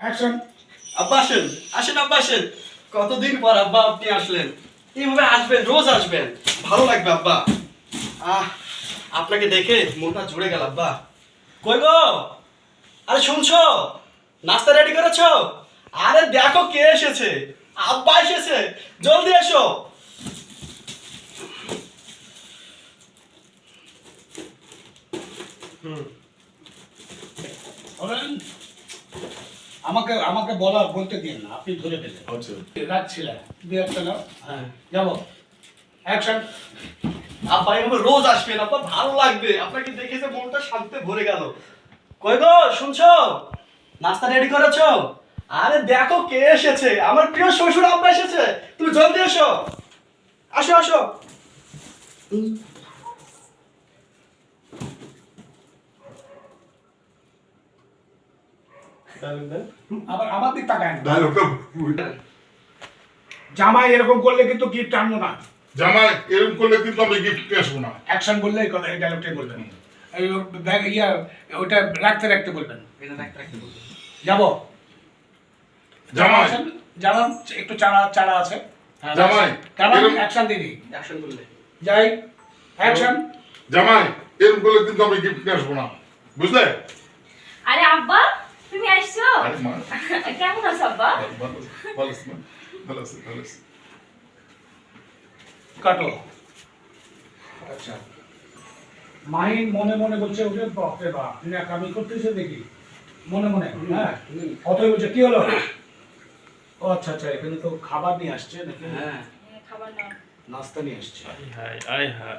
Action আব্বা আসেন। আসেন আব্বা আসেন। কতদিন পর আব্বা আপনি আসলেন? এইভাবে আসবেন, রোজ আসবেন। ভালো লাগবে আব্বা। আহ, আপনাকে দেখে মনটা জুড়ে গেল আব্বা। কই গো? আরে শুনছো? নাস্তা রেডি করেছ? আরে দেখো কে এসেছে। আব্বা এসেছে। জলদি এসো। হুম। আমাকে আমাকে বলা বলতে দিন না আপনি ধরে পেলেন আচ্ছা। রাখছিলেন দু একটা নাও। হ্যাঁ। যাব। অ্যাকশন আব্বা এভাবে রোজ আসবেন আব্বা ভালো লাগবে। আপনাকে দেখেছে মনটা শান্তিতে ভরে গেল। কই গো শুনছো? নাস্তা রেডি করেছ? আরে দেখো কে এসেছে। আমার প্রিয় শ্বশুর আব্বা এসেছে। তুমি জলদি এসো। আসো আসো। আবার আমার দিক তাকায় ডায়লগটা জামাই এরকম করলে কিন্তু গিফট আনব না। জামাই এরকম করলে কিন্তু আমি গিফট আসব না। অ্যাকশন বললে এই কথা এই ডায়লগটাই বলবেন। ব্যাগ ইয়া ওটা রাখতে রাখতে বলবেন। যাব। জামাই। জানান একটু চারা চারা আছে। হ্যাঁ, জামাই, অ্যাকশন দিদি অ্যাকশন করলে। যাই অ্যাকশন জামাই এরকম করলে কিন্তু আমি গিফট নিয়ে আসব না। বুঝলে? আরে আব্বা মা কেমন আছো আব্বা ভালো আছে, মা। ভালো আছে ভালো আছে কাটো আচ্ছা। মাহিন মনে মনে বলছে ওকে বাপরে বাপ আমি করতেছে দেখি। মনে মনে হ্যাঁ? অতই বলছে কি হলো? ও আচ্ছা আচ্ছা এখানে তো খাবার নিয়ে আসছে নাকি? হ্যাঁ। খাবার নাও নাস্তা নিয়ে আসছে। High high high